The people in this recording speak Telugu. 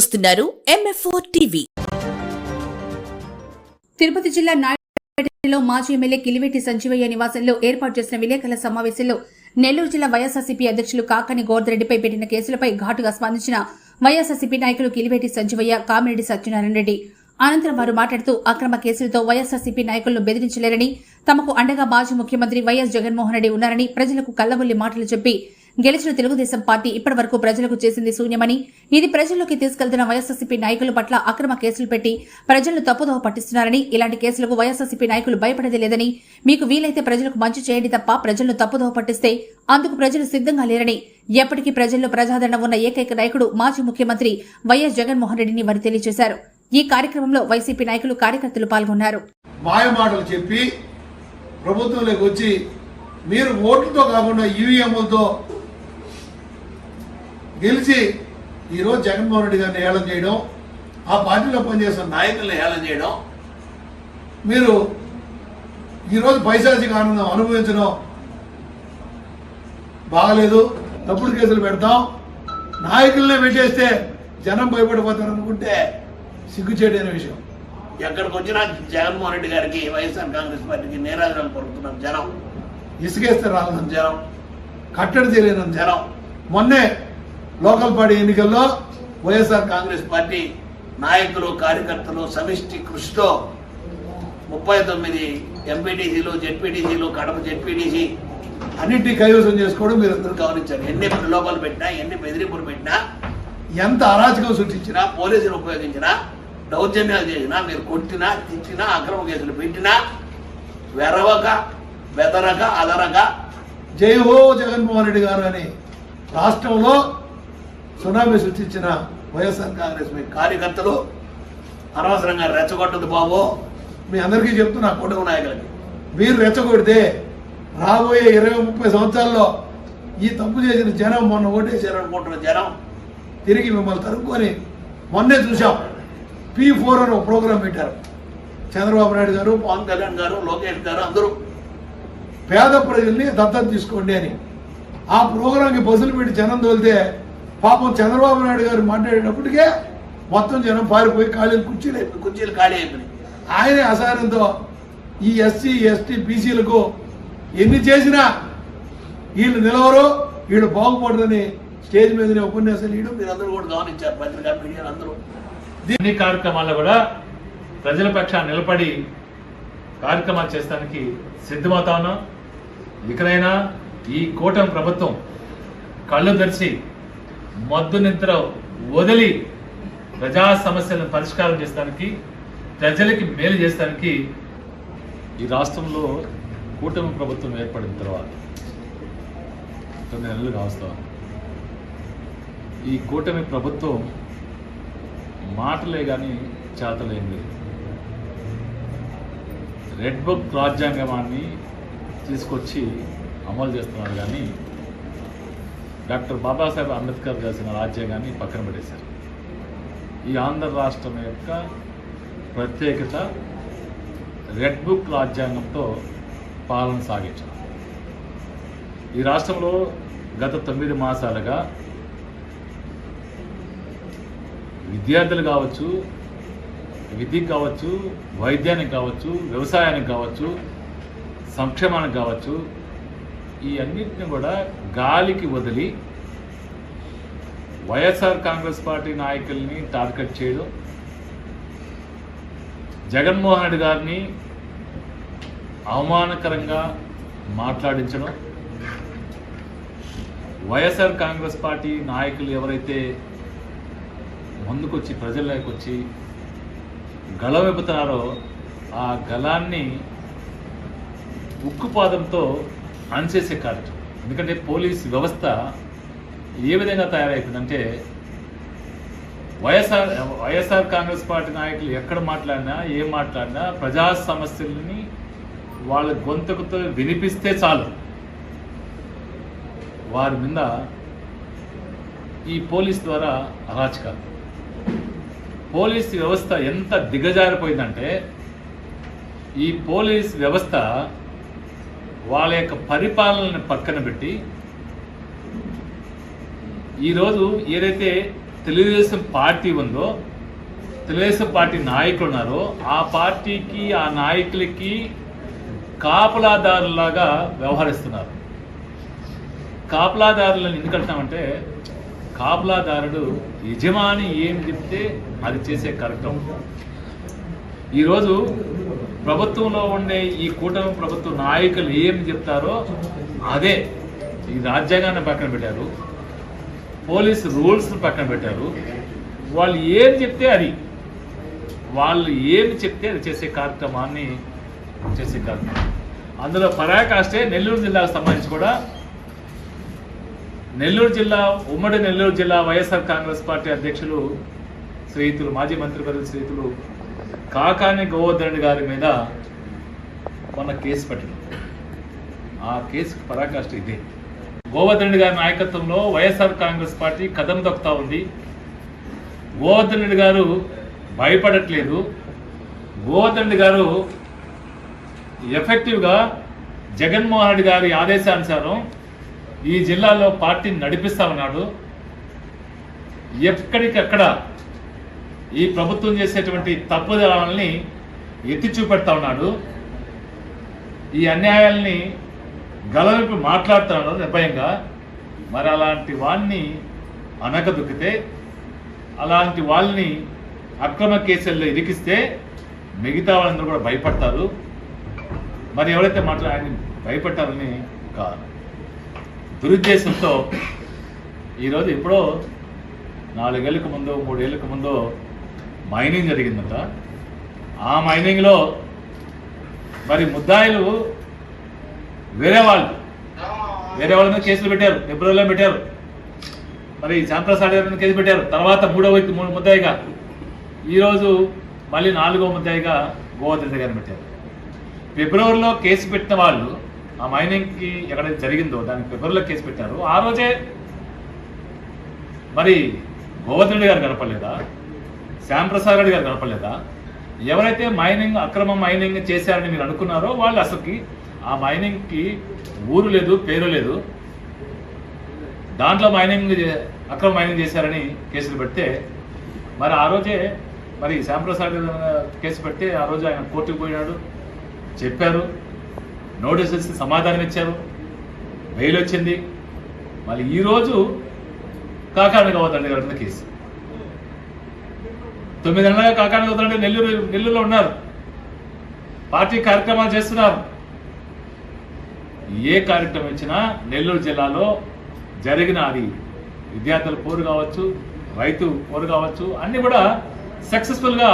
చూస్తున్నారు ఎంఎఫ్ఓ టీవీ తిరుపతి జిల్లా నాయుడుపేటలో మాజీ ఎమ్మెల్యే కిలివెట్టి సంజీవయ్య నివాసంలో ఏర్పాటు చేసిన విలేకరుల సమావేశంలో నెల్లూరు జిల్లా వైఎస్ఆర్సీపీ అధ్యక్షులు కాకని గోర్దరెడ్డిపై పెట్టిన కేసులపై ఘాటుగా స్పందించిన వైఎస్ఆర్సీపీ నాయకులు కిలివెట్టి సంజీవయ్య కామిరెడ్డి సత్యనారాయణ రెడ్డి. అనంతరం వారు మాట్లాడుతూ అక్రమ కేసులతో వైఎస్ఆర్సీపీ నాయకులను బెదిరించలేరని తమకు అండగా మాజీ ముఖ్యమంత్రి వైఎస్ జగన్మోహన్ రెడ్డి ఉన్నారని ప్రజలకు కల్లబొల్లి మాటలు చెప్పి గెలిచిన తెలుగుదేశం పార్టీ ఇప్పటి వరకు ప్రజలకు చేసింది శూన్యమని ఇది ప్రజల్లోకి తీసుకెళ్తున్న వైఎస్ఆర్సీపీ నాయకుల పట్ల అక్రమ కేసులు పెట్టి ప్రజలను తప్పుదోవ పట్టిస్తున్నారని ఇలాంటి కేసులకు వైఎస్ఆర్సీపీ నాయకులు భయపడేది లేదని మీకు వీలైతే ప్రజలకు మంచి చేయండి తప్ప ప్రజలను తప్పుదోవ పట్టిస్తే అందుకు ప్రజలు సిద్ధంగా లేరని ఎప్పటికీ ప్రజల్లో ప్రజాదరణ ఉన్న ఏకైక నాయకుడు మాజీ ముఖ్యమంత్రి వైఎస్ జగన్మోహన్ రెడ్డిని వారు తెలియజేశారు ఈ కార్యక్రమంలో వైసీపీ నాయకులు కార్యకర్తలు పాల్గొన్నారు. మాయమాటలు చెప్పి ప్రభుత్వంలోకి వచ్చి మీరు ఓట్లతో కాకుండా ఈవీఎంలతో గెలిచి ఈరోజు జగన్మోహన్ రెడ్డి గారిని ఏళన చేయడం ఆ పార్టీలో పనిచేస్తున్న నాయకుల్ని ఏళన చేయడం మీరు ఈరోజు పైశాచిక ఆనందం అనుభవించడం బాగలేదు. తప్పుడు కేసులు పెడతాం. నాయకులనే పెట్టేస్తే జనం భయపడిపోతారు అనుకుంటే సిగ్గుచేటైన విషయం. ఎక్కడికి వచ్చినా జగన్మోహన్ రెడ్డి గారికి వైఎస్ఆర్ కాంగ్రెస్ పార్టీకి నేరాజనాలు పలుకుతున్నారు జనం. ఇసుకేస్తే రాలని జనం. కట్టడి తెలియని జనం. మొన్నే లోకల్ పార్టీ ఎన్నికల్లో వైఎస్ఆర్ కాంగ్రెస్ పార్టీ నాయకులు కార్యకర్తలు సమిష్టి కృషితో ముప్పై తొమ్మిది ఎంపీటీసీలు జెడ్పీటీసీలు కడప జెడ్పీటీసీ అన్నింటినీ కైవసం చేసుకోవడం మీరు అందరూ గమనించారు ఎన్ని లోపాలు పెట్టినా ఎన్ని బెదిరింపులు పెట్టినా ఎంత అరాచకం సృష్టించినా పోలీసులు ఉపయోగించినా దౌర్జన్యాలు చేసినా మీరు కొట్టినా తిట్టినా అక్రమ కేసులు పెట్టినా వెరవక బెదరక అదరక జై హో జగన్మోహన్ రెడ్డి గారు అని రాష్ట్రంలో సునామీ సృష్టించిన వైఎస్ఆర్ కాంగ్రెస్ మీ కార్యకర్తలు అనవసరంగా రెచ్చగొట్టదు బాబు. మీ అందరికీ చెప్తున్నా కుటుంబ నాయకులకి. మీరు రెచ్చగొడితే రాబోయే ఇరవై ముప్పై సంవత్సరాల్లో ఈ తప్పు చేసిన జనం మొన్న ఓటేశారు అనుకుంటున్న జనం తిరిగి మిమ్మల్ని తరుక్కొని మొన్నే చూసాం పీ ఫోర్ అని ఒక ప్రోగ్రాం పెట్టారు. చంద్రబాబు నాయుడు గారు పవన్ కళ్యాణ్ గారు లోకేష్ గారు అందరూ పేద ప్రజల్ని దత్తత తీసుకోండి అని. ఆ ప్రోగ్రాంకి బస్సులు పెట్టి జనం తోలితే పాపం చంద్రబాబు నాయుడు గారు మాట్లాడేటప్పటికే మొత్తం జనం పారిపోయి ఖాళీలు కుర్చీలు అయిపోయి కుర్చీలు ఖాళీ అయిపోయినాయి. ఆయనే అసహనంతో ఈ ఎస్సీ ఎస్టీ బీసీలకు ఎన్ని చేసినా వీళ్ళు నిలవరు వీళ్ళు బాగుపడరని స్టేజ్ మీదనే ఉపన్యాసాలు ఇవ్వడం. మీరందరూ కూడా గమనించారు పత్రికా మీడియా అందరూ. అన్ని కార్యక్రమాల్లో కూడా ప్రజల పక్షాన్ని నిలబడి కార్యక్రమాలు చేస్తానికి సిద్ధమవుతా ఉన్నాం. ఇకనైనా ఈ కూటమి ప్రభుత్వం కళ్ళు తెరిచి మద్దు నిద్ర వదిలి ప్రజా సమస్యలను పరిష్కారం చేస్తానికి ప్రజలకి మేలు చేస్తానికి ఈ రాష్ట్రంలో కూటమి ప్రభుత్వం ఏర్పడిన తర్వాత తొమ్మిది నెలలు కావస్తా ఈ కూటమి ప్రభుత్వం మాటలే కానీ చేతలేం లేదు. రెడ్ బుక్ రాజ్యాంగమాన్ని తీసుకొచ్చి అమలు చేస్తున్నారు కానీ డాక్టర్ బాబాసాహెబ్ అంబేద్కర్ రాసిన రాజ్యాంగాన్ని పక్కన పడేశారు ఈ ఆంధ్ర రాష్ట్రం యొక్క ప్రత్యేకత రెడ్ బుక్ రాజ్యాంగంతో పాలన సాగించారు ఈ రాష్ట్రంలో గత తొమ్మిది మాసాలుగా విద్యార్థులు కావచ్చు విద్యకు కావచ్చు వైద్యానికి కావచ్చు వ్యవసాయానికి కావచ్చు సంక్షేమానికి కావచ్చు ఈ అన్నింటిని కూడా గాలికి వదిలి వైఎస్ఆర్ కాంగ్రెస్ పార్టీ నాయకుల్ని టార్గెట్ చేయడం జగన్మోహన్ రెడ్డి గారిని అవమానకరంగా మాట్లాడించడం వైఎస్ఆర్ కాంగ్రెస్ పార్టీ నాయకులు ఎవరైతే ముందుకొచ్చి ప్రజల్లోకి వచ్చి గళ విప్పుతున్నారో ఆ గళాన్ని ఉక్కుపాదంతో ఆన్ చేసే కాదు. ఎందుకంటే పోలీస్ వ్యవస్థ ఏ విధంగా తయారైపోయిందంటే వైఎస్ఆర్ వైఎస్ఆర్ కాంగ్రెస్ పార్టీ నాయకులు ఎక్కడ మాట్లాడినా ఏం మాట్లాడినా ప్రజా సమస్యలని వాళ్ళ గొంతుకుతో వినిపిస్తే చాలు. వారి మీద ఈ పోలీస్ ద్వారా అరాచకాలు. పోలీస్ వ్యవస్థ ఎంత దిగజారిపోయిందంటే ఈ పోలీస్ వ్యవస్థ వాళ్ళ యొక్క పరిపాలనని పక్కన పెట్టి ఈరోజు ఏదైతే తెలుగుదేశం పార్టీ ఉందో తెలుగుదేశం పార్టీ నాయకులు ఉన్నారో ఆ పార్టీకి ఆ నాయకులకి కాపలాదారులాగా వ్యవహరిస్తున్నారు. కాపలాదారులను ఎందుకు అంటామంటే కాపలాదారుడు యజమాని ఏం చెప్తే అది చేసే కార్యక్రమం. ఈరోజు ప్రభుత్వంలో ఉండే ఈ కూటమి ప్రభుత్వ నాయకులు ఏం చెప్తారో అదే ఈ రాజ్యాంగాన్ని పక్కన పెట్టారు పోలీస్ రూల్స్ పక్కన పెట్టారు. వాళ్ళు ఏం చెప్తే అది. వాళ్ళు ఏమి చెప్తే అది చేసే కార్యక్రమాన్ని చేసే కార్యక్రమం. అందులో పరాకాష్టే నెల్లూరు జిల్లాకు సంబంధించి కూడా నెల్లూరు జిల్లా ఉమ్మడి నెల్లూరు జిల్లా వైఎస్ఆర్ కాంగ్రెస్ పార్టీ అధ్యక్షులు స్నేహితులు మాజీ మంత్రివర్యులు స్నేహితులు కాకాని గోవర్ధన్ గారి మీద మొన్న కేసు పెట్టడం ఆ కేసుకు పరాకాష్ట ఇదే. గోవర్ధన్ గారి నాయకత్వంలో వైఎస్ఆర్ కాంగ్రెస్ పార్టీ కథం దొక్కుతా ఉంది. గోవర్ధన్ గారు భయపడట్లేదు. గోవర్ధన్ గారు ఎఫెక్టివ్గా జగన్మోహన్ రెడ్డి గారి ఆదేశానుసారం ఈ జిల్లాలో పార్టీని నడిపిస్తా ఉన్నాడు. ఎక్కడికక్కడ ఈ ప్రభుత్వం చేసేటువంటి తప్పుదలని ఎత్తి చూపెడతా ఉన్నాడు. ఈ అన్యాయాల్ని గలవిపి మాట్లాడుతున్నాడు నిర్భయంగా. మరి అలాంటి వాణ్ణి అనకదొక్కితే అలాంటి వాళ్ళని అక్రమ కేసుల్లో ఇరికిస్తే మిగతా వాళ్ళందరూ కూడా భయపడతారు. మరి ఎవరైతే మాట్లాడి భయపడతారని ఒక దురుద్దేశంతో ఈరోజు ఎప్పుడో నాలుగేళ్ళకు ముందు మూడేళ్ళకు ముందు మైనింగ్ జరిగిందట. ఆ మైనింగ్లో మరి ముద్దాయిలు వేరే వాళ్ళు వేరే వాళ్ళ మీద కేసులు పెట్టారు ఫిబ్రవరిలో పెట్టారు. మరి శ్యాంప్రసాద్ గారి మీద కేసు పెట్టారు. తర్వాత మూడో వ్యక్తి మూడు ముద్దాయిగా ఈరోజు మళ్ళీ నాలుగో ముద్దాయిగా గోవర్ధన్ గారిని పెట్టారు. ఫిబ్రవరిలో కేసు పెట్టిన వాళ్ళు ఆ మైనింగ్కి ఎక్కడైతే జరిగిందో దానికి ఫిబ్రవరిలో కేసు పెట్టారు. ఆ రోజే మరి గోవర్ధన్ గారు కనపడలేదా? శ్యాంప్రసాద్ రెడ్డి గారు కనపడలేదా? ఎవరైతే మైనింగ్ అక్రమ మైనింగ్ చేశారని మీరు అనుకున్నారో వాళ్ళు అసలుకి ఆ మైనింగ్కి ఊరు లేదు పేరు లేదు. దాంట్లో మైనింగ్ అక్రమ మైనింగ్ చేశారని కేసులు పెడితే మరి ఆ రోజే మరి శ్యాంప్రసాద్ గారి కేసు పెడితే ఆ రోజు ఆయన కోర్టుకు పోయినాడు చెప్పారు నోటీస్ ఇచ్చి సమాధానం ఇచ్చారు బెయిల్ వచ్చింది. మళ్ళీ ఈరోజు కాకాని గౌతండి గారి కేసు. తొమ్మిది నెలలుగా కాకాని గౌతండి నెల్లూరు నెల్లూరులో ఉన్నారు. పార్టీ కార్యక్రమాలు చేస్తున్నారు. ఏ కార్యక్రమం ఇచ్చినా నెల్లూరు జిల్లాలో జరిగిన అది విద్యార్థుల పోరు కావచ్చు రైతు పోరు కావచ్చు అన్ని కూడా సక్సెస్ఫుల్గా